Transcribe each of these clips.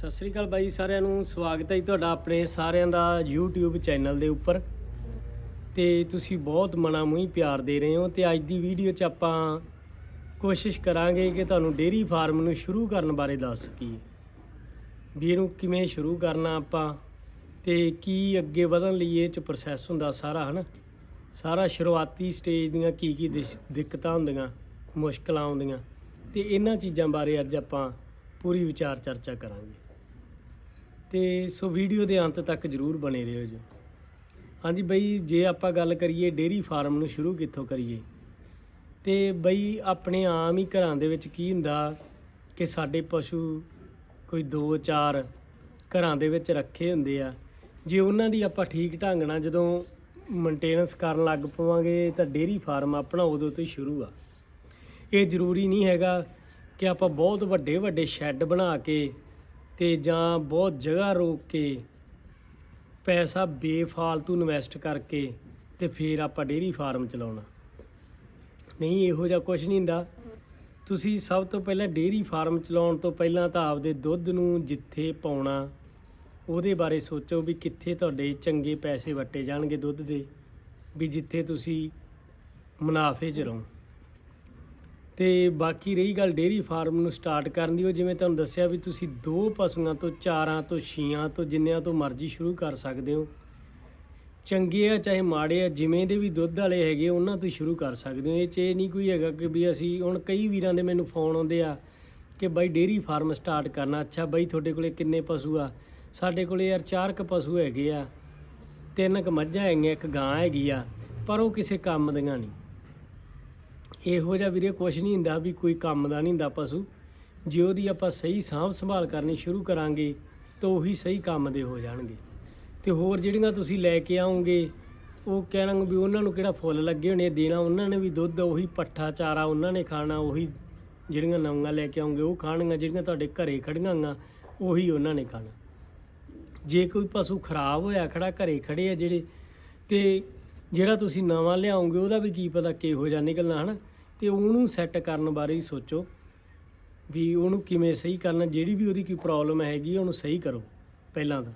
ਸਤਿ ਸ੍ਰੀ ਅਕਾਲ ਬਾਈ ਸਾਰਿਆਂ ਨੂੰ। ਸਵਾਗਤ ਹੈ ਜੀ ਤੁਹਾਡਾ ਆਪਣੇ ਸਾਰਿਆਂ ਦਾ YouTube ਚੈਨਲ ਦੇ ਉੱਪਰ। ਤੇ ਤੁਸੀਂ ਬਹੁਤ ਮਨਾ ਮੂੰਹ ਪਿਆਰ ਦੇ ਰਹੇ ਹੋ ਤੇ ਅੱਜ ਦੀ ਵੀਡੀਓ 'ਚ ਆਪਾਂ ਕੋਸ਼ਿਸ਼ ਕਰਾਂਗੇ ਕਿ ਤੁਹਾਨੂੰ ਡੇਅਰੀ ਫਾਰਮ ਨੂੰ ਸ਼ੁਰੂ ਕਰਨ ਬਾਰੇ ਦੱਸ ਸਕੀਏ। ਵੀ ਇਹਨੂੰ ਕਿਵੇਂ ਸ਼ੁਰੂ ਕਰਨਾ ਆਪਾਂ ਤੇ ਕੀ ਅੱਗੇ ਵਧਣ ਲਈ ਇਹ 'ਚ ਪ੍ਰੋਸੈਸ ਹੁੰਦਾ ਸਾਰਾ, ਹਨਾ? ਸਾਰਾ ਸ਼ੁਰੂਆਤੀ ਸਟੇਜ ਦੀਆਂ ਕੀ ਕੀ ਦਿਸ਼- ਦਿੱਕਤਾਂ ਹੁੰਦੀਆਂ, ਮੁਸ਼ਕਲਾਂ ਆਉਂਦੀਆਂ। ਤੇ ਇਹਨਾਂ ਚੀਜ਼ਾਂ ਬਾਰੇ ਅੱਜ ਆਪਾਂ ਪੂਰੀ ਵਿਚਾਰ ਚਰਚਾ ਕਰਾਂਗੇ। ਤੇ ਸੋ ਵੀਡੀਓ ਦੇ ਅੰਤ ਤੱਕ ਜਰੂਰ ਬਣੇ ਰਹੋ ਜੀ। ਹਾਂਜੀ ਬਈ, ਜੇ ਆਪਾਂ ਗੱਲ ਕਰੀਏ ਡੇਰੀ ਫਾਰਮ ਨੂੰ ਸ਼ੁਰੂ ਕਿੱਥੋਂ ਕਰੀਏ? ਤੇ ਬਈ, ਆਪਣੇ ਆਮ ਹੀ ਘਰਾਂ ਦੇ ਵਿੱਚ ਕੀ ਹੁੰਦਾ ਕਿ ਸਾਡੇ ਪਸ਼ੂ ਕੋਈ 2-4 ਘਰਾਂ ਦੇ ਵਿੱਚ ਰੱਖੇ ਹੁੰਦੇ ਆ। ਜੇ ਉਹਨਾਂ ਦੀ ਆਪਾਂ ਠੀਕ ਢੰਗ ਨਾਲ ਜਦੋਂ ਮੇਨਟੇਨੈਂਸ ਕਰਨ ਲੱਗ ਪਵਾਂਗੇ ਤਾਂ ਡੇਰੀ ਫਾਰਮ ਆਪਣਾ ਉਦੋਂ ਤੋਂ ਸ਼ੁਰੂ ਆ। ਇਹ ਜ਼ਰੂਰੀ ਨਹੀਂ ਹੈਗਾ ਕਿ ਆਪਾਂ ਬਹੁਤ ਵੱਡੇ ਵੱਡੇ ਸ਼ੈੱਡ ਬਣਾ ਕੇ ਤੇ ਜਾਂ ਬਹੁਤ ਜਗ੍ਹਾ ਰੋਕ ਕੇ ਪੈਸਾ ਬੇਫਾਲਤੂ ਇਨਵੈਸਟ ਕਰਕੇ ਤੇ ਫਿਰ ਆਪਾਂ ਡੇਰੀ ਫਾਰਮ ਚਲਾਉਣਾ। ਨਹੀਂ, ਇਹੋ ਜਿਹਾ ਕੁਝ ਨਹੀਂ ਹੁੰਦਾ। ਤੁਸੀਂ ਸਭ ਤੋਂ ਪਹਿਲਾਂ ਡੇਰੀ ਫਾਰਮ ਚਲਾਉਣ ਤੋਂ ਪਹਿਲਾਂ ਤਾਂ ਆਪਦੇ ਦੁੱਧ ਨੂੰ ਜਿੱਥੇ ਪਾਉਣਾ, ਉਹਦੇ ਬਾਰੇ ਸੋਚੋ ਵੀ ਕਿੱਥੇ ਤੁਹਾਡੇ ਚੰਗੇ ਪੈਸੇ ਵੱਟੇ ਜਾਣਗੇ ਦੁੱਧ ਦੇ, ਵੀ ਜਿੱਥੇ ਤੁਸੀਂ ਮੁਨਾਫੇ 'ਚ ਰਹੋ। ਤੇ ਬਾਕੀ ਰਹੀ ਗੱਲ ਡੇਰੀ ਫਾਰਮ ਨੂੰ ਸਟਾਰਟ ਕਰਨ ਦੀ, ਉਹ ਜਿਵੇਂ ਤੁਹਾਨੂੰ ਦੱਸਿਆ ਵੀ ਤੁਸੀਂ ਦੋ ਪਸ਼ੂਆਂ ਤੋਂ, ਚਾਰਾਂ ਤੋਂ, ਛੀਆਂ ਤੋਂ, ਜਿੰਨਿਆਂ ਤੋਂ ਮਰਜ਼ੀ ਸ਼ੁਰੂ ਕਰ ਸਕਦੇ ਹੋ। ਚੰਗੇ ਆ ਚਾਹੇ ਮਾੜੇ ਆ, ਜਿਵੇਂ ਦੇ ਵੀ ਦੁੱਧ ਵਾਲੇ ਹੈਗੇ, ਉਹਨਾਂ ਤੋਂ ਹੀ ਸ਼ੁਰੂ ਕਰ ਸਕਦੇ ਹੋ। ਇਹ ਚ ਇਹ ਨਹੀਂ ਕੋਈ ਹੈਗਾ ਕਿ ਵੀ ਅਸੀਂ ਹੁਣ ਕਈ ਵੀਰਾਂ ਦੇ ਮੈਨੂੰ ਫੋਨ ਆਉਂਦੇ ਆ ਕਿ ਬਾਈ ਡੇਰੀ ਫਾਰਮ ਸਟਾਰਟ ਕਰਨਾ। ਅੱਛਾ ਬਾਈ, ਤੁਹਾਡੇ ਕੋਲੇ ਕਿੰਨੇ ਪਸ਼ੂ ਆ? ਸਾਡੇ ਕੋਲੇ ਯਾਰ ਚਾਰ ਕ ਪਸ਼ੂ ਹੈਗੇ ਆ, ਤਿੰਨ ਕ ਮੱਝਾਂ ਹੈਗੀਆਂ, ਇੱਕ ਗਾਂ ਹੈਗੀ ਆ, ਪਰ ਉਹ ਕਿਸੇ ਕੰਮ ਦੀਆਂ ਨਹੀਂ। ਇਹੋ ਜਿਹਾ ਵੀਰੇ ਕੁਛ ਨਹੀਂ ਹੁੰਦਾ ਵੀ ਕੋਈ ਕੰਮ ਦਾ ਨਹੀਂ ਹੁੰਦਾ ਪਸ਼ੂ। ਜੇ ਉਹਦੀ ਆਪਾਂ ਸਹੀ ਸਾਂਭ ਸੰਭਾਲ ਕਰਨੀ ਸ਼ੁਰੂ ਕਰਾਂਗੇ, ਤਾਂ ਉਹੀ ਸਹੀ ਕੰਮ ਦੇ ਹੋ ਜਾਣਗੇ। ਤੇ ਹੋਰ ਜਿਹੜੀਆਂ ਤੁਸੀਂ ਲੈ ਕੇ ਆਉਂਗੇ, ਉਹ ਕਹਿਣਗੇ ਵੀ ਉਹਨਾਂ ਨੂੰ ਕਿਹੜਾ ਫੁੱਲ ਲੱਗੇ ਹੋਣੇ, ਦੇਣਾ ਉਹਨਾਂ ਨੇ ਵੀ ਦੁੱਧ, ਉਹੀ ਪੱਠਾ, ਚਾਰਾ ਉਹਨਾਂ ਨੇ ਖਾਣਾ, ਉਹੀ ਜਿਹੜੀਆਂ ਨਵੀਆਂ ਲੈ ਕੇ ਆਉਂਗੇ, ਉਹ ਖਾਣਗੀਆਂ, ਜਿਹੜੀਆਂ ਤੁਹਾਡੇ ਘਰੇ ਖੜੀਆਂ ਗਾ, ਉਹੀ ਉਹਨਾਂ ਨੇ ਖਾਣਾ। ਜੇ ਕੋਈ ਪਸ਼ੂ ਖਰਾਬ ਹੋਇਆ, ਖੜਾ ਘਰੇ ਖੜੇ ਆ ਜਿਹੜੇ, ਤੇ ਜਿਹੜਾ ਤੁਸੀਂ ਨਵਾਂ ਲਿਆਓਗੇ ਉਹਦਾ ਵੀ ਕੀ ਪਤਾ ਕਿਹੋ ਜਿਹਾ ਨਿਕਲਣਾ, ਹਨਾ? ਤੇ ਉਹਨੂੰ ਸੈੱਟ ਕਰਨ ਬਾਰੇ ਹੀ ਸੋਚੋ ਵੀ ਉਹਨੂੰ ਕਿਵੇਂ ਸਹੀ ਕਰਨਾ, ਜਿਹੜੀ ਵੀ ਉਹਦੀ ਕੋਈ ਪ੍ਰੋਬਲਮ ਹੈਗੀ ਉਹਨੂੰ ਸਹੀ ਕਰੋ ਪਹਿਲਾਂ ਤਾਂ।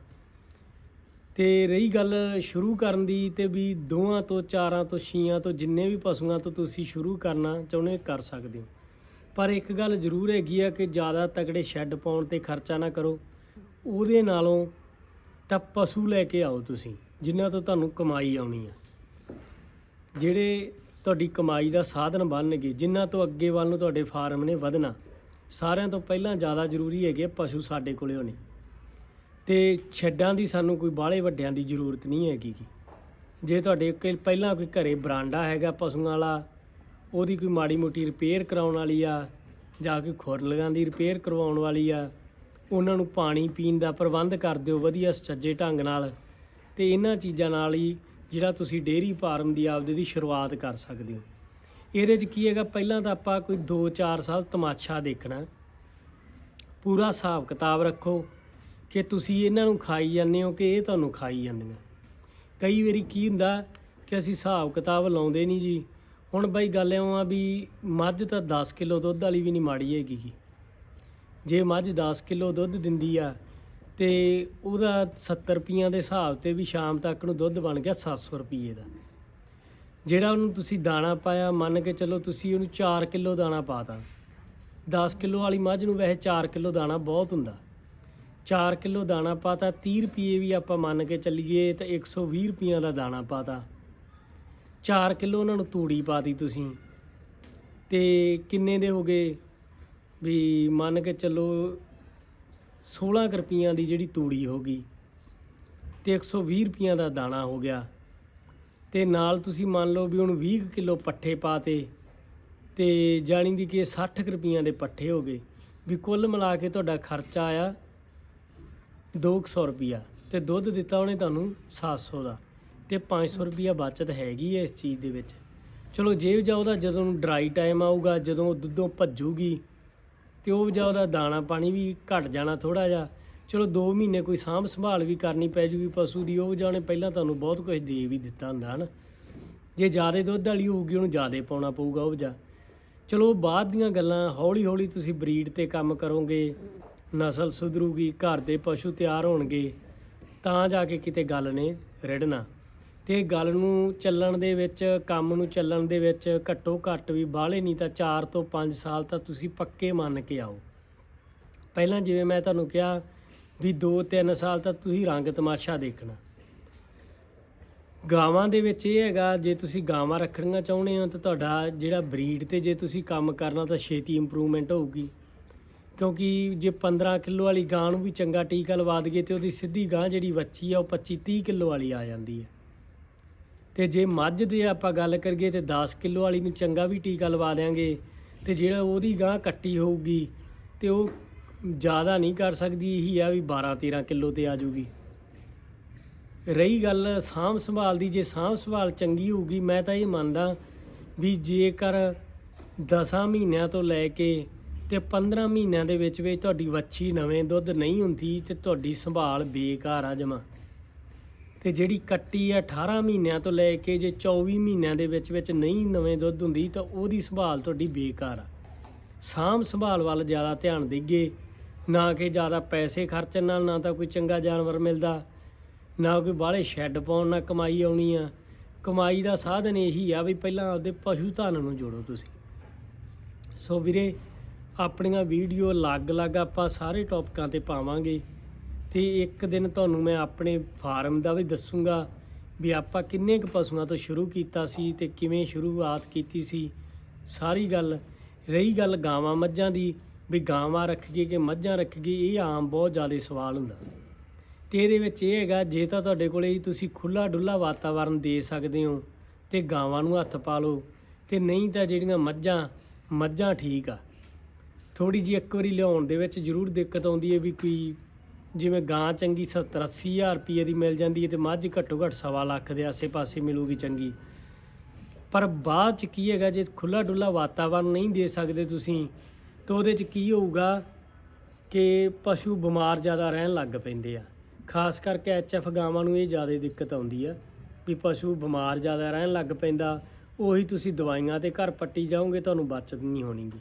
ਤੇ ਰਹੀ ਗੱਲ ਸ਼ੁਰੂ ਕਰਨ ਦੀ ਤੇ ਵੀ ਦੋਆਂ ਤੋਂ, ਚਾਰਾਂ ਤੋਂ, ਛੀਆਂ ਤੋਂ, ਜਿੰਨੇ ਵੀ ਪਸ਼ੂਆਂ ਤੋਂ ਤੁਸੀਂ ਸ਼ੁਰੂ ਕਰਨਾ ਚਾਹੁੰਦੇ ਕਰ ਸਕਦੇ ਹੋ। ਪਰ ਇੱਕ ਗੱਲ ਜ਼ਰੂਰ ਹੈਗੀ ਆ ਕਿ ਜ਼ਿਆਦਾ ਤਕੜੇ ਸ਼ੈੱਡ ਪਾਉਣ ਤੇ ਖਰਚਾ ਨਾ ਕਰੋ। ਉਹਦੇ ਨਾਲੋਂ ਤਾਂ ਪਸ਼ੂ ਲੈ ਕੇ ਆਓ ਤੁਸੀਂ ਜਿਨ੍ਹਾਂ ਤੋਂ ਤੁਹਾਨੂੰ ਕਮਾਈ ਆਉਣੀ ਆ। ਜਿਹੜੇ ਤੁਹਾਡੀ ਕਮਾਈ ਦਾ ਸਾਧਨ ਬਣਨਗੇ ਜਿਨ੍ਹਾਂ ਤੋਂ ਅੱਗੇ ਵੱਲ ਨੂੰ ਤੁਹਾਡੇ ਫਾਰਮ ਨੇ ਵਧਣਾ। ਸਾਰਿਆਂ ਤੋਂ ਪਹਿਲਾਂ ਜ਼ਿਆਦਾ ਜ਼ਰੂਰੀ ਹੈਗੇ ਪਸ਼ੂ ਸਾਡੇ ਕੋਲੇ ਹੋਣੇ। ਤੇ ਛੱਡਾਂ ਦੀ ਸਾਨੂੰ ਕੋਈ ਬਾਹਲੇ ਵੱਡਿਆਂ ਦੀ ਜ਼ਰੂਰਤ ਨਹੀਂ ਹੈਗੀ ਗੀ। ਜੇ ਤੁਹਾਡੇ ਕੋਲ ਪਹਿਲਾਂ ਕੋਈ ਘਰੇ ਬਰਾਂਡਾ ਹੈਗਾ ਪਸ਼ੂਆਂ ਵਾਲਾ, ਉਹਦੀ ਕੋਈ ਮਾੜੀ ਮੋਟੀ ਰਿਪੇਅਰ ਕਰਾਉਣ ਵਾਲੀ ਆ, ਜਾਂ ਕੋਈ ਖੁਰਲੀਆਂ ਦੀ ਰਿਪੇਅਰ ਕਰਵਾਉਣ ਵਾਲੀ ਆ, ਉਹਨਾਂ ਨੂੰ ਪਾਣੀ ਪੀਣ ਦਾ ਪ੍ਰਬੰਧ ਕਰ ਦਿਓ ਵਧੀਆ ਸੁਚੱਜੇ ਢੰਗ ਨਾਲ। ਤੇ ਇਹਨਾਂ ਚੀਜ਼ਾਂ ਨਾਲ ਹੀ ਜਿਹੜਾ ਤੁਸੀਂ ਡੇਅਰੀ ਫਾਰਮ ਦੀ ਆਪਦੇ ਦੀ ਸ਼ੁਰੂਆਤ ਕਰ ਸਕਦੇ ਹੋ। ਇਹਦੇ 'ਚ ਕੀ ਹੈਗਾ, ਪਹਿਲਾਂ ਤਾਂ ਆਪਾਂ ਕੋਈ 2-4 ਸਾਲ ਤਮਾਸ਼ਾ ਦੇਖਣਾ। ਪੂਰਾ ਹਿਸਾਬ ਕਿਤਾਬ ਰੱਖੋ ਕਿ ਤੁਸੀਂ ਇਹਨਾਂ ਨੂੰ ਖਾਈ ਜਾਂਦੇ ਹੋ ਕਿ ਇਹ ਤੁਹਾਨੂੰ ਖਾਈ ਜਾਂਦੀਆਂ। ਕਈ ਵਾਰੀ ਕੀ ਹੁੰਦਾ ਕਿ ਅਸੀਂ ਹਿਸਾਬ ਕਿਤਾਬ ਲਾਉਂਦੇ ਨਹੀਂ ਜੀ। ਹੁਣ ਬਾਈ ਗੱਲ ਇਉਂ ਆ ਵੀ ਮੱਝ ਤਾਂ 10 ਕਿਲੋ ਦੁੱਧ ਵਾਲੀ ਵੀ ਨਹੀਂ ਮਾੜੀ ਹੈਗੀ ਗੀ। ਜੇ ਮੱਝ 10 ਕਿਲੋ ਦੁੱਧ ਦਿੰਦੀ ਆ ਤੇ ਉਹਦਾ 70 ਰੁਪਈਆਂ ਦੇ ਹਿਸਾਬ ਤੇ ਵੀ ਸ਼ਾਮ ਤੱਕ ਨੂੰ ਦੁੱਧ ਬਣ ਗਿਆ 700 ਰੁਪਏ ਦਾ। ਜਿਹੜਾ ਉਹਨੂੰ ਤੁਸੀਂ ਦਾਣਾ ਪਾਇਆ, ਮੰਨ ਕੇ ਚੱਲੋ ਤੁਸੀਂ ਉਹਨੂੰ 4 ਕਿਲੋ ਦਾਣਾ ਪਾਤਾ। 10 ਕਿਲੋ ਵਾਲੀ ਮੱਝ ਨੂੰ ਵੈਸੇ 4 ਕਿਲੋ ਦਾਣਾ ਬਹੁਤ ਹੁੰਦਾ। 4 ਕਿਲੋ ਦਾਣਾ ਪਾਤਾ 30 ਰੁਪਏ ਵੀ ਆਪਾਂ ਮੰਨ ਕੇ ਚੱਲੀਏ ਤਾਂ 120 ਰੁਪਈਆਂ ਦਾ ਦਾਣਾ ਪਾਤਾ। 4 ਕਿਲੋ ਉਹਨਾਂ ਨੂੰ ਤੂੜੀ ਪਾਤੀ ਤੁਸੀਂ। ਤੇ ਕਿੰਨੇ ਦੇ ਹੋ ਗਏ? ਵੀ ਮੰਨ ਕੇ ਚੱਲੋ 16 ਕੁ ਰੁਪਈਆਂ ਦੀ ਜਿਹੜੀ ਤੂੜੀ ਹੋ ਗਈ ਤੇ 120 ਰੁਪਈਆਂ ਦਾ ਦਾਣਾ ਹੋ ਗਿਆ। ਤੇ ਨਾਲ ਤੁਸੀਂ ਮੰਨ ਲਓ ਵੀ ਹੁਣ 20 ਕਿਲੋ ਪੱਠੇ ਪਾਤੇ ਤੇ ਜਾਣੀ ਦੀ ਕਿ 60 ਕੁ ਰੁਪਈਆਂ ਦੇ ਪੱਠੇ ਹੋ ਗਏ। ਵੀ ਕੁੱਲ ਮਿਲਾ ਕੇ ਤੁਹਾਡਾ ਖਰਚਾ ਆਇਆ 200 ਰੁਪਈਆ ਤੇ ਦੁੱਧ ਦਿੱਤਾ ਉਹਨੇ ਤੁਹਾਨੂੰ 700 ਦਾ ਤੇ 500 ਰੁਪਈਆ ਬਚਤ ਹੈਗੀ ਹੈ ਇਸ ਚੀਜ਼ ਦੇ ਵਿੱਚ। ਚਲੋ ਜੇਬ ਜਾ ਉਹਦਾ ਜਦੋਂ ਡਰਾਈ ਟਾਈਮ ਆਊਗਾ, ਜਦੋਂ ਦੁੱਧੋਂ ਭੱਜੂਗੀ ਤੇ ਉਹ ਜਾ ਉਹਦਾ ਦਾਣਾ ਪਾਣੀ ਵੀ ਘਟ ਜਾਣਾ ਥੋੜਾ ਜਿਹਾ। ਚਲੋ 2 ਮਹੀਨੇ ਕੋਈ ਸਾਂਭ ਸੰਭਾਲ ਵੀ ਕਰਨੀ ਪੈ ਜੂਗੀ ਪਸ਼ੂ ਦੀ, ਉਹ ਜਾਣੇ ਪਹਿਲਾਂ ਤੁਹਾਨੂੰ ਬਹੁਤ ਕੁਝ ਦੇ ਵੀ ਦਿੱਤਾ ਹੁੰਦਾ, ਹਨ। ਜੇ ਜ਼ਿਆਦਾ ਦੁੱਧ ਵਾਲੀ ਹੋਊਗੀ, ਉਹਨੂੰ ਜ਼ਿਆਦਾ ਪਾਉਣਾ ਪਊਗਾ ਉਹ ਜਾ। ਚਲੋ ਉਹ ਬਾਅਦ ਦੀਆਂ ਗੱਲਾਂ ਹੌਲੀ ਹੌਲੀ ਤੁਸੀਂ ਬਰੀਡ ਤੇ ਕੰਮ ਕਰੋਗੇ, ਨਸਲ ਸੁਧਰੂਗੀ, ਘਰ ਦੇ ਪਸ਼ੂ ਤਿਆਰ ਹੋਣਗੇ, ਤਾਂ ਜਾ ਕੇ ਕਿਤੇ ਗੱਲ ਨੇ ਰਿੜਨਾ। ਤੇ ਗੱਲ ਨੂੰ ਚੱਲਣ ਦੇ ਵਿੱਚ, ਕੰਮ ਨੂੰ ਚੱਲਣ ਦੇ ਵਿੱਚ ਘੱਟੋ ਘੱਟ ਵੀ ਬਾਹਲੇ ਨਹੀਂ ਤਾਂ 4 ਤੋਂ 5 ਸਾਲ ਤਾਂ ਤੁਸੀਂ ਪੱਕੇ ਮੰਨ ਕੇ ਆਓ। ਪਹਿਲਾਂ ਜਿਵੇਂ ਮੈਂ ਤੁਹਾਨੂੰ ਕਿਹਾ ਵੀ 2-3 ਸਾਲ ਤਾਂ ਤੁਸੀਂ ਰੰਗ ਤਮਾਸ਼ਾ ਦੇਖਣਾ। ਗਾਵਾਂ ਦੇ ਵਿੱਚ ਇਹ ਹੈਗਾ, ਜੇ ਤੁਸੀਂ ਗਾਵਾਂ ਰੱਖਣੀਆਂ ਚਾਹੁੰਦੇ ਹੋ ਤਾਂ ਤੁਹਾਡਾ ਜਿਹੜਾ ਬਰੀਡ ਤੇ ਜੇ ਤੁਸੀਂ ਕੰਮ ਕਰਨਾ ਤਾਂ ਛੇਤੀ ਇੰਪਰੂਵਮੈਂਟ ਹੋਊਗੀ। ਕਿਉਂਕਿ ਜੇ 15 ਕਿਲੋ ਵਾਲੀ ਗਾਂ ਨੂੰ ਵੀ ਚੰਗਾ ਟੀਕਾ ਲਵਾ ਦਈਏ ਤੇ ਉਹਦੀ ਸਿੱਧੀ ਗਾਂ ਜਿਹੜੀ ਬੱਚੀ ਆ, ਉਹ 25 30 ਕਿਲੋ ਵਾਲੀ ਆ ਜਾਂਦੀ ਹੈ। ਤੇ ਜੇ ਮੱਝ ਦੀ ਆਪਾਂ ਗੱਲ ਕਰੀਏ ਤੇ 10 ਕਿਲੋ ਵਾਲੀ ਨੂੰ ਚੰਗਾ ਵੀ ਟੀਕਾ ਲਵਾ ਦਿਆਂਗੇ ਤੇ ਜਿਹੜਾ ਉਹਦੀ ਗਾਂ ਕੱਟੀ ਹੋਊਗੀ ਤੇ ਉਹ ਜ਼ਿਆਦਾ ਨਹੀਂ ਕਰ ਸਕਦੀ, ਇਹੀ ਆ ਵੀ 12 13 ਕਿਲੋ ਤੇ ਆ ਜੂਗੀ ਰਹੀ ਗੱਲ ਸਾਂਭ ਸੰਭਾਲ ਦੀ, ਜੇ ਸਾਂਭ ਸੰਭਾਲ ਚੰਗੀ ਹੋਊਗੀ, ਮੈਂ ਤਾਂ ਇਹ ਮੰਨਦਾ ਵੀ ਜੇਕਰ 10 ਮਹੀਨਿਆਂ ਤੋਂ ਲੈ ਕੇ ਤੇ 15 ਮਹੀਨਿਆਂ ਦੇ ਵਿੱਚ ਵਿੱਚ ਤੁਹਾਡੀ ਵੱਛੀ ਨਵੇਂ ਦੁੱਧ ਨਹੀਂ ਹੁੰਦੀ ਤੇ ਤੁਹਾਡੀ ਸੰਭਾਲ ਬੇਕਾਰ ਆ ਜਮਾ। ਤੇ ਜਿਹੜੀ ਕੱਟੀ ਆ 18 ਮਹੀਨਿਆਂ ਤੋਂ ਲੈ ਕੇ ਜੇ 24 ਮਹੀਨਿਆਂ ਦੇ ਵਿੱਚ ਵਿੱਚ ਨਹੀਂ ਨਵੇਂ ਦੁੱਧ ਹੁੰਦੀ ਤਾਂ ਉਹਦੀ ਸੰਭਾਲ ਤੁਹਾਡੀ ਬੇਕਾਰ ਆ। ਸਾਂਭ ਸੰਭਾਲ ਵੱਲ ਜ਼ਿਆਦਾ ਧਿਆਨ ਦੇਈਏ, ਨਾ ਕਿ ਜ਼ਿਆਦਾ ਪੈਸੇ ਖਰਚਣ ਨਾਲ ਨਾ ਤਾਂ ਕੋਈ ਚੰਗਾ ਜਾਨਵਰ ਮਿਲਦਾ, ਨਾ ਕੋਈ ਬਾਹਲੇ ਸ਼ੈੱਡ ਪਾਉਣ ਨਾਲ ਕਮਾਈ ਆਉਣੀ ਆ। ਕਮਾਈ ਦਾ ਸਾਧਨ ਇਹੀ ਆ ਵੀ ਪਹਿਲਾਂ ਆਪਦੇ ਪਸ਼ੂ ਧਨ ਨੂੰ ਜੋੜੋ ਤੁਸੀਂ। ਸੋ ਵੀਰੇ, ਆਪਣੀਆਂ ਵੀਡੀਓ ਅਲੱਗ-ਅਲੱਗ ਆਪਾਂ ਸਾਰੇ ਟੌਪਿਕਾਂ ਤੇ ਪਾਵਾਂਗੇ। ਤੇ ਇੱਕ ਦਿਨ ਤੁਹਾਨੂੰ ਮੈਂ ਆਪਣੇ ਫਾਰਮ ਦਾ ਵੀ ਦੱਸੂਗਾ ਵੀ ਆਪਾਂ ਕਿੰਨੇ ਕੁ ਪਸ਼ੂਆਂ ਤੋਂ ਸ਼ੁਰੂ ਕੀਤਾ ਸੀ ਤੇ ਕਿਵੇਂ ਸ਼ੁਰੂਆਤ ਕੀਤੀ ਸੀ। ਸਾਰੀ ਗੱਲ, ਰਹੀ ਗੱਲ ਗਾਵਾਂ ਮੱਝਾਂ ਦੀ, ਵੀ ਗਾਵਾਂ ਰੱਖੀਏ ਕਿ ਮੱਝਾਂ ਰੱਖੀਏ ਇਹ ਆਮ ਬਹੁਤ ਜ਼ਿਆਦਾ ਸਵਾਲ ਹੁੰਦਾ। ਤੇ ਇਹਦੇ ਵਿੱਚ ਇਹ ਹੈਗਾ, ਜੇ ਤਾਂ ਤੁਹਾਡੇ ਕੋਲੇ ਤੁਸੀਂ ਖੁੱਲਾ ਡੁੱਲਾ ਵਾਤਾਵਰਨ ਦੇ ਸਕਦੇ ਹੋ ਤੇ ਗਾਵਾਂ ਨੂੰ ਹੱਥ ਪਾ ਲਓ ਤੇ ਨਹੀਂ ਤਾਂ ਜਿਹੜੀਆਂ ਮੱਝਾਂ ਮੱਝਾਂ ਠੀਕ ਆ। ਥੋੜੀ ਜਿਹੀ ਇੱਕ ਵਾਰੀ ਲਿਆਉਣ ਦੇ ਵਿੱਚ ਜ਼ਰੂਰ ਦਿੱਕਤ ਆਉਂਦੀ ਹੈ ਵੀ ਕੋਈ ਜਿਵੇਂ ਗਾਂ ਚੰਗੀ 70 80 ਹਜ਼ਾਰ ਰੁਪਏ ਦੀ ਮਿਲ ਜਾਂਦੀ ਹੈ ਤੇ ਮੱਝ ਘੱਟੋ ਘੱਟ ਸਵਾ ਲੱਖ ਦੇ ਆਸੇ-ਪਾਸੇ ਮਿਲੂਗੀ ਚੰਗੀ। ਪਰ ਬਾਅਦ ਚ ਕੀ ਹੈਗਾ, ਜੇ ਖੁੱਲਾ ਡੁੱਲਾ ਵਾਤਾਵਰਨ ਨਹੀਂ ਦੇ ਸਕਦੇ ਤੁਸੀਂ, ਤਾਂ ਉਹਦੇ ਚ ਕੀ ਹੋਊਗਾ ਕਿ ਪਸ਼ੂ ਬਿਮਾਰ ਜ਼ਿਆਦਾ ਰਹਿਣ ਲੱਗ ਪੈਂਦੇ ਆ। ਖਾਸ ਕਰਕੇ ਐਚਐਫ ਗਾਵਾਂ ਨੂੰ ਇਹ ਜ਼ਿਆਦਾ ਦਿੱਕਤ ਆਉਂਦੀ ਆ ਵੀ ਪਸ਼ੂ ਬਿਮਾਰ ਜ਼ਿਆਦਾ ਰਹਿਣ ਲੱਗ ਪੈਂਦਾ। ਉਹੀ ਤੁਸੀਂ ਦਵਾਈਆਂ ਤੇ ਘਰ ਪੱਟੀ ਜਾਓਗੇ, ਤੁਹਾਨੂੰ ਬਚਤ ਨਹੀਂ ਹੋਣੀਗੀ।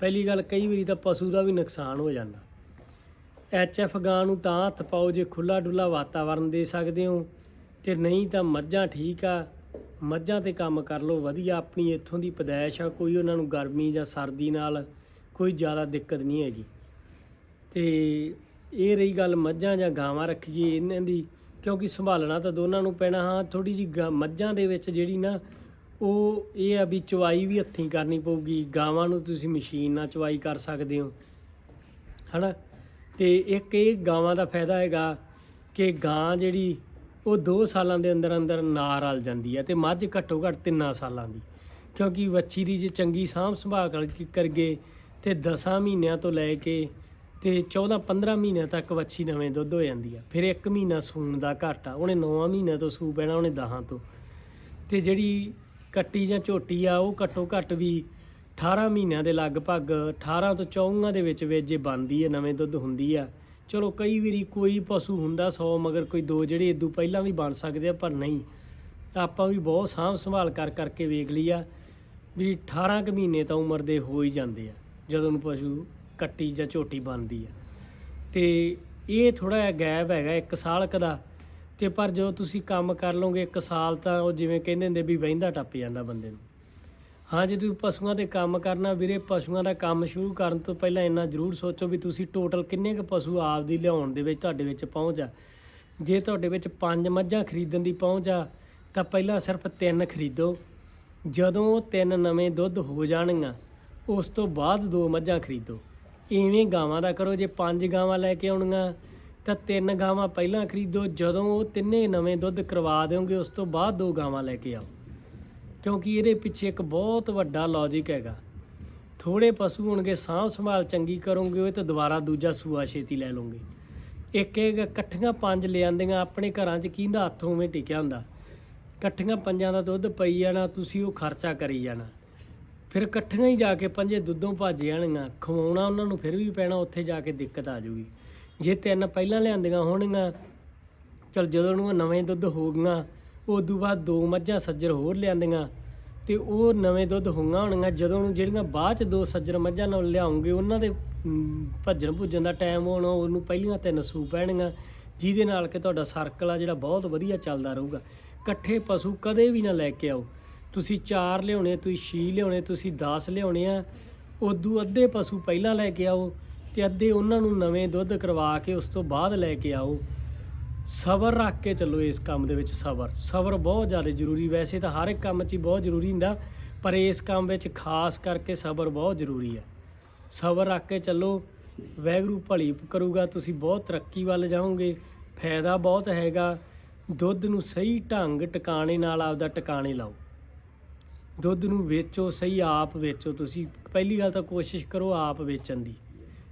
ਪਹਿਲੀ ਗੱਲ, ਕਈ ਵਾਰੀ ਤਾਂ ਪਸ਼ੂ ਦਾ ਵੀ ਨੁਕਸਾਨ ਹੋ ਜਾਂਦਾ। ਐਚਐਫ ਗਾਂ ਨੂੰ ਤਾਂ ਹੱਥ ਪਾਓ ਜੇ ਖੁੱਲਾ ਡੁੱਲਾ ਵਾਤਾਵਰਨ ਦੇ ਸਕਦੇ ਹੋ। ਤੇ ਨਹੀਂ ਤਾਂ ਮੱਝਾਂ ਠੀਕ ਆ। ਮੱਝਾਂ ਤੇ ਕੰਮ ਕਰ ਲਓ, ਵਧੀਆ ਆਪਣੀ ਇੱਥੋਂ ਦੀ ਪਦਾਇਸ਼ ਆ। ਕੋਈ ਉਹਨਾਂ ਨੂੰ ਗਰਮੀ ਜਾਂ ਸਰਦੀ ਨਾਲ ਕੋਈ ਜ਼ਿਆਦਾ ਦਿੱਕਤ ਨਹੀਂ ਹੈਗੀ। ਤੇ ਇਹ ਰਹੀ ਗੱਲ ਮੱਝਾਂ ਜਾਂ ਗਾਵਾਂ ਰੱਖੀਏ ਇਹਨਾਂ ਦੀ। ਕਿਉਂਕਿ ਸੰਭਾਲਣਾ ਤਾਂ ਦੋਨਾਂ ਨੂੰ ਪੈਣਾ। ਹਾਂ ਥੋੜੀ ਜੀ ਮੱਝਾਂ ਦੇ ਵਿੱਚ ਜਿਹੜੀ ਨਾ, ਉਹ ਇਹ ਆ ਵੀ ਚਵਾਈ ਵੀ ਹੱਥੀਂ ਕਰਨੀ ਪਊਗੀ। ਗਾਵਾਂ ਨੂੰ ਤੁਸੀਂ ਮਸ਼ੀਨ ਨਾਲ ਚਵਾਈ ਕਰ ਸਕਦੇ ਹੋ। ਹਨਾ? ਤੇ ਇੱਕ ਇਹ ਗਾਵਾਂ ਦਾ ਫਾਇਦਾ ਹੈਗਾ ਕਿ ਗਾਂ ਜਿਹੜੀ ਉਹ 2 ਸਾਲਾਂ ਦੇ ਅੰਦਰ ਅੰਦਰ ਨਾਰ ਰਲ ਜਾਂਦੀ ਹੈ ਤੇ ਮੱਝ ਘੱਟੋ ਘੱਟ 3 ਸਾਲਾਂ ਦੀ। ਕਿਉਂਕਿ ਵੱਛੀ ਦੀ ਜੇ ਚੰਗੀ ਸਾਂਭ ਸੰਭਾਲ ਕਰ- ਕਰਗੇ ਤੇ 10 ਮਹੀਨਿਆਂ ਤੋਂ ਲੈ ਕੇ ਤੇ 14 15 ਮਹੀਨਿਆਂ ਤੱਕ ਵੱਛੀ ਨਵੇਂ ਦੁੱਧ ਹੋ ਜਾਂਦੀ ਆ। ਫਿਰ 1 ਮਹੀਨਾ ਸੂਣ ਦਾ ਘਾਟਾ ਉਹਨੇ 9 ਮਹੀਨਿਆਂ ਤੋਂ ਸੂ ਪੈਣਾ ਉਹਨੇ 10 ਤੋਂ। ਤੇ ਜਿਹੜੀ ਕੱਟੀ ਜਾਂ ਝੋਟੀ ਆ, ਉਹ ਘੱਟੋ ਘੱਟ ਵੀ 18 ਮਹੀਨਿਆਂ ਦੇ ਲਗਭਗ 18 ਤੋਂ 24 ਦੇ ਵਿੱਚ ਵਿੱਚ ਜੇ ਬਣਦੀ ਹੈ, ਨਵੇਂ ਦੁੱਧ ਹੁੰਦੀ ਆ। ਚਲੋ ਕਈ ਵਾਰੀ ਕੋਈ ਪਸ਼ੂ ਹੁੰਦਾ 100 ਮਗਰ ਕੋਈ ਦੋ ਜਿਹੜੇ ਇਦੋਂ ਪਹਿਲਾਂ ਵੀ ਬਣ ਸਕਦੇ ਆ, ਪਰ ਨਹੀਂ। ਆਪਾਂ ਵੀ ਬਹੁਤ ਸਾਂਭ ਸੰਭਾਲ ਕਰ ਕਰਕੇ ਵੇਖ ਲਈ ਆ ਵੀ 18 ਕੁ ਮਹੀਨੇ ਤਾਂ ਉਮਰ ਦੇ ਹੋ ਹੀ ਜਾਂਦੇ ਆ, ਜਦੋਂ ਨੂੰ ਪਸ਼ੂ ਕੱਟੀ ਜਾਂ ਝੋਟੀ ਬਣਦੀ ਆ। ਤੇ ਇਹ ਥੋੜਾ ਜਿਹਾ ਗੈਪ ਹੈਗਾ ਇੱਕ ਸਾਲ ਕ ਦਾ। ਤੇ ਪਰ ਜਦੋਂ ਤੁਸੀਂ ਕੰਮ ਕਰ ਲਓਗੇ ਇੱਕ ਸਾਲ ਤਾਂ ਉਹ ਜਿਵੇਂ ਕਹਿੰਦੇ ਹੁੰਦੇ ਵੀ ਵਹਿੰਦਾ ਟੱਪ ਜਾਂਦਾ ਬੰਦੇ ਨੂੰ। ਹਾਂ, ਜੇ ਤੁਸੀਂ ਪਸ਼ੂਆਂ ਤੇ ਕੰਮ ਕਰਨਾ ਵੀਰੇ, ਪਸ਼ੂਆਂ ਦਾ ਕੰਮ ਸ਼ੁਰੂ ਕਰਨ ਤੋਂ ਪਹਿਲਾਂ ਇੰਨਾ ਜ਼ਰੂਰ ਸੋਚੋ ਵੀ ਤੁਸੀਂ ਟੋਟਲ ਕਿੰਨੇ ਕੁ ਪਸ਼ੂ ਆਪ ਦੀ ਲਿਆਉਣ ਦੇ ਵਿੱਚ, ਤੁਹਾਡੇ ਵਿੱਚ ਪਹੁੰਚ ਆ। ਜੇ ਤੁਹਾਡੇ ਵਿੱਚ ਪੰਜ ਮੱਝਾਂ ਖਰੀਦਣ ਦੀ ਪਹੁੰਚ ਆ, ਤਾਂ ਪਹਿਲਾਂ ਸਿਰਫ ਤਿੰਨ ਖਰੀਦੋ। ਜਦੋਂ ਉਹ ਤਿੰਨ ਨਵੇਂ ਦੁੱਧ ਹੋ ਜਾਣਗੀਆਂ, ਉਸ ਤੋਂ ਬਾਅਦ ਦੋ ਮੱਝਾਂ ਖਰੀਦੋ। ਇਵੇਂ ਗਾਵਾਂ ਦਾ ਕਰੋ, ਜੇ ਪੰਜ ਗਾਵਾਂ ਲੈ ਕੇ ਆਉਣੀਆਂ ਤਾਂ ਤਿੰਨ ਗਾਵਾਂ ਪਹਿਲਾਂ ਖਰੀਦੋ। ਜਦੋਂ ਉਹ ਤਿੰਨੇ ਨਵੇਂ ਦੁੱਧ ਕਰਵਾ ਦਿਓਗੇ, ਉਸ ਤੋਂ ਬਾਅਦ ਦੋ ਗਾਵਾਂ ਲੈ ਕੇ ਆਓ। ਕਿਉਂਕਿ ਇਹਦੇ ਪਿੱਛੇ ਇੱਕ ਬਹੁਤ ਵੱਡਾ ਲੌਜੀਕ ਹੈਗਾ। ਥੋੜੇ ਪਸ਼ੂ ਹੋਣਗੇ, ਸਾਂਭ ਸੰਭਾਲ ਚੰਗੀ ਕਰੋਗੇ, ਉਹ ਤਾਂ ਦੁਬਾਰਾ ਦੂਜਾ ਸੂਆ ਛੇਤੀ ਲੈ ਲਓਗੇ ਇੱਕ ਇੱਕ ਇਕੱਠੀਆਂ ਪੰਜ ਲਿਆਂਦੀਆਂ ਆਪਣੇ ਘਰਾਂ 'ਚ ਕਿਹਦਾ ਹੱਥ ਉਵੇਂ ਟਿਕਿਆ ਹੁੰਦਾ? ਇਕੱਠੀਆਂ ਪੰਜਾਂ ਦਾ ਦੁੱਧ ਪਈ ਜਾਣਾ, ਤੁਸੀਂ ਉਹ ਖਰਚਾ ਕਰੀ ਜਾਣਾ। ਫਿਰ ਇਕੱਠੀਆਂ ਹੀ ਜਾ ਕੇ ਪੰਜੇ ਦੁੱਧੋਂ ਭੱਜ ਜਾਣਗੀਆਂ, ਖਵਾਉਣਾ ਉਹਨਾਂ ਨੂੰ ਫਿਰ ਵੀ ਪੈਣਾ, ਉੱਥੇ ਜਾ ਕੇ ਦਿੱਕਤ ਆ ਜੂਗੀ ਜੇ ਤਿੰਨ ਪਹਿਲਾਂ ਲਿਆਂਦੀਆਂ ਹੋਣਗੀਆਂ, ਚਲ ਜਦੋਂ ਨੂੰ ਉਹ ਨਵੇਂ ਦੁੱਧ ਹੋ ਗਈਆਂ ਉਦੋਂ ਬਾਅਦ ਦੋ ਮੱਝਾਂ ਸੱਜਰ ਹੋਰ ਲਿਆਂਦੀਆਂ ਤੇ ਉਹ ਨਵੇਂ ਦੁੱਧ ਹੋਈਆਂ ਹੋਣਗੀਆਂ। ਜਦੋਂ ਨੂੰ ਜਿਹੜੀਆਂ ਬਾਅਦ ਚ ਦੋ ਸੱਜਰ ਮੱਝਾਂ ਨਾਲ ਲਿਆਉਂਗੇ, ਉਹਨਾਂ ਦੇ ਭੱਜਣ ਭੁੱਜਣ ਦਾ ਟਾਈਮ ਹੋਣਾ ਉਹਨੂੰ ਪਹਿਲੀਆਂ ਤਿੰਨ ਸੂ ਪੈਣੀਆਂ ਜਿਹਦੇ ਨਾਲ ਕਿ ਤੁਹਾਡਾ ਸਰਕਲ ਆ ਜਿਹੜਾ ਬਹੁਤ ਵਧੀਆ ਚੱਲਦਾ ਰਹੂਗਾ। ਇਕੱਠੇ ਪਸ਼ੂ ਕਦੇ ਵੀ ਨਾ ਲੈ ਕੇ ਆਓ। ਤੁਸੀਂ 4 ਲਿਆਉਣੇ, ਤੁਸੀਂ 6 ਲਿਆਉਣੇ, ਤੁਸੀਂ 10 ਲਿਆਉਣੇ ਆ, ਉਦੋਂ ਅੱਧੇ ਪਸ਼ੂ ਪਹਿਲਾਂ ਲੈ ਕੇ ਆਓ ਤੇ ਅੱਧੇ ਉਹਨਾਂ ਨੂੰ ਨਵੇਂ ਦੁੱਧ ਕਰਵਾ ਕੇ ਉਸ ਤੋਂ ਬਾਅਦ ਲੈ ਕੇ ਆਓ। ਸਬਰ ਰੱਖ ਕੇ ਚੱਲੋ ਇਸ ਕੰਮ ਦੇ ਵਿੱਚ ਸਬਰ। ਸਬਰ ਬਹੁਤ ਜ਼ਿਆਦਾ ਜ਼ਰੂਰੀ, ਵੈਸੇ ਤਾਂ ਹਰ ਇੱਕ ਕੰਮ 'ਚ ਹੀ ਬਹੁਤ ਜ਼ਰੂਰੀ ਹੁੰਦਾ, ਪਰ ਇਸ ਕੰਮ ਵਿੱਚ ਖਾਸ ਕਰਕੇ ਸਬਰ ਬਹੁਤ ਜ਼ਰੂਰੀ ਹੈ। ਸਬਰ ਰੱਖ ਕੇ ਚੱਲੋ ਵੈਗਰੂ ਭਲੀ ਕਰੂਗਾ, ਤੁਸੀਂ ਬਹੁਤ ਤਰੱਕੀ ਵੱਲ ਜਾਓਗੇ, ਫਾਇਦਾ ਬਹੁਤ ਹੈਗਾ, ਦੁੱਧ ਨੂੰ ਸਹੀ ਢੰਗ ਟਿਕਾਣੇ ਨਾਲ ਆਪਦਾ ਟਿਕਾਣੇ ਲਾਓ। ਦੁੱਧ ਨੂੰ ਵੇਚੋ, ਸਹੀ ਆਪ ਵੇਚੋ, ਤੁਸੀਂ ਪਹਿਲੀ ਗੱਲ ਤਾਂ ਕੋਸ਼ਿਸ਼ ਕਰੋ ਆਪ ਵੇਚਣ ਦੀ।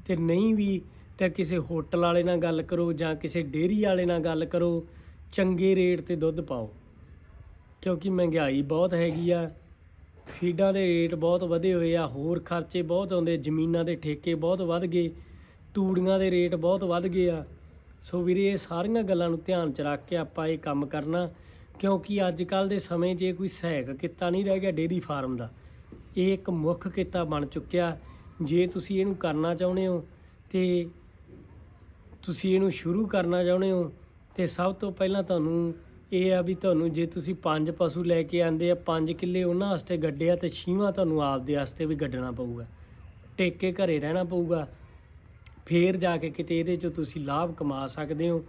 ਤੇ ਨਹੀਂ ਵੀ ਤਾਂ ਕਿਸੇ ਹੋਟਲ ਵਾਲੇ ਨਾਲ ਗੱਲ ਕਰੋ ਜਾਂ ਕਿਸੇ ਡੇਅਰੀ ਵਾਲੇ ਨਾਲ ਗੱਲ ਕਰੋ, ਚੰਗੇ ਰੇਟ ਤੇ ਦੁੱਧ ਪਾਓ। ਕਿਉਂਕਿ ਮਹਿੰਗਾਈ ਬਹੁਤ ਹੈਗੀ ਆ, ਫੀਡਾਂ ਦੇ ਰੇਟ ਬਹੁਤ ਵਧੇ ਹੋਏ ਆ, ਹੋਰ ਖਰਚੇ ਬਹੁਤ ਆਉਂਦੇ, ਜ਼ਮੀਨਾਂ ਦੇ ਠੇਕੇ ਬਹੁਤ ਵੱਧ ਗਏ, ਤੂੜੀਆਂ ਦੇ ਰੇਟ ਬਹੁਤ ਵੱਧ ਗਏ ਆ। ਸੋ ਵੀਰੇ, ਇਹ ਸਾਰੀਆਂ ਗੱਲਾਂ ਨੂੰ ਧਿਆਨ ਚ ਰੱਖ ਕੇ ਆਪਾਂ ਇਹ ਕੰਮ ਕਰਨਾ, ਕਿਉਂਕਿ ਅੱਜ ਕੱਲ ਦੇ ਸਮੇਂ 'ਚ ਇਹ ਕੋਈ ਸਹਾਇਕ ਕਿੱਤਾ ਨਹੀਂ ਰਹਿ ਗਿਆ ਡੇਅਰੀ ਫਾਰਮ ਦਾ, ਇਹ ਇੱਕ ਮੁੱਖ ਕਿੱਤਾ ਬਣ ਚੁੱਕਿਆ। ਜੇ ਤੁਸੀਂ ਇਹਨੂੰ ਕਰਨਾ ਚਾਹੁੰਦੇ ਹੋ ਤੇ ਤੁਸੀਂ ਇਹਨੂੰ ਸ਼ੁਰੂ ਕਰਨਾ ਚਾਹੁੰਦੇ ਹੋ, ਤੇ ਸਭ ਤੋਂ ਪਹਿਲਾਂ ਤੁਹਾਨੂੰ ਇਹ ਆ ਵੀ ਤੁਹਾਨੂੰ ਜੇ ਤੁਸੀਂ ਪੰਜ ਪਸ਼ੂ ਲੈ ਕੇ ਆਂਦੇ ਆ, ਪੰਜ ਕਿੱਲੇ ਉਹਨਾਂ ਵਾਸਤੇ ਗੱਡਿਆ ਤੇ ਛੀਵਾਂ ਤੁਹਾਨੂੰ ਆਪਦੇ ਵਾਸਤੇ ਵੀ ਗੱਡਣਾ ਪਊਗਾ। ਟੇਕੇ ਘਰੇ ਰਹਿਣਾ ਪਊਗਾ। ਫੇਰ ਜਾ ਕੇ ਕਿਤੇ ਇਹਦੇ ਚੋਂ ਤੁਸੀਂ ਲਾਭ ਕਮਾ ਸਕਦੇ ਹੋ।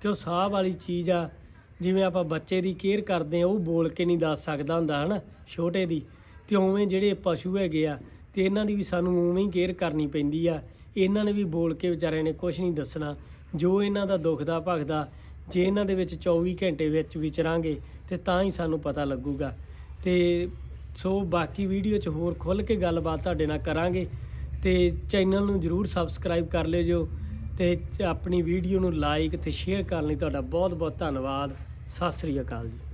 ਕਿ ਉਹ ਸਾਹ ਵਾਲੀ ਚੀਜ਼ ਆ, ਜਿਵੇਂ ਆਪਾਂ ਬੱਚੇ ਦੀ ਕੇਅਰ ਕਰਦੇ ਆ, ਉਹ ਬੋਲ ਕੇ ਨਹੀਂ ਦੱਸ ਸਕਦਾ ਹੁੰਦਾ ਹਨਾ, ਛੋਟੇ ਦੀ। ਤੇ ਉਵੇਂ ਜਿਹੜੇ ਪਸ਼ੂ ਹੈਗੇ ਆ, ਤੇ ਇਹਨਾਂ ਦੀ ਵੀ ਸਾਨੂੰ ਉਵੇਂ ਹੀ ਕੇਅਰ ਕਰਨੀ ਪੈਂਦੀ ਆ। ਇਹਨਾਂ ਨੇ ਵੀ ਬੋਲ ਕੇ ਵਿਚਾਰਿਆਂ ਨੇ ਕੁਝ ਨਹੀਂ ਦੱਸਣਾ। ਜੋ ਇਹਨਾਂ ਦਾ ਦੁੱਖ ਦਾ, ਭਗਦਾ, ਜੇ ਇਹਨਾਂ ਦੇ ਵਿੱਚ 24 ਘੰਟੇ ਵਿੱਚ ਵਿਚਰਾਂਗੇ ਤੇ ਤਾਂ ਹੀ ਸਾਨੂੰ ਪਤਾ ਲੱਗੂਗਾ। ਤੇ ਸੋ ਬਾਕੀ ਵੀਡੀਓ 'ਚ ਹੋਰ ਖੁੱਲ ਕੇ ਗੱਲਬਾਤ ਤੁਹਾਡੇ ਨਾਲ ਕਰਾਂਗੇ ਤੇ ਚੈਨਲ ਨੂੰ ਜਰੂਰ ਸਬਸਕ੍ਰਾਈਬ ਕਰ ਲਿਓ ਜੋ ਤੇ ਆਪਣੀ ਵੀਡੀਓ ਨੂੰ ਲਾਈਕ ਤੇ ਸ਼ੇਅਰ ਕਰਨ ਲਈ ਤੁਹਾਡਾ ਬਹੁਤ ਬਹੁਤ ਧੰਨਵਾਦ। ਸਤਿ ਸ੍ਰੀ ਅਕਾਲ ਜੀ।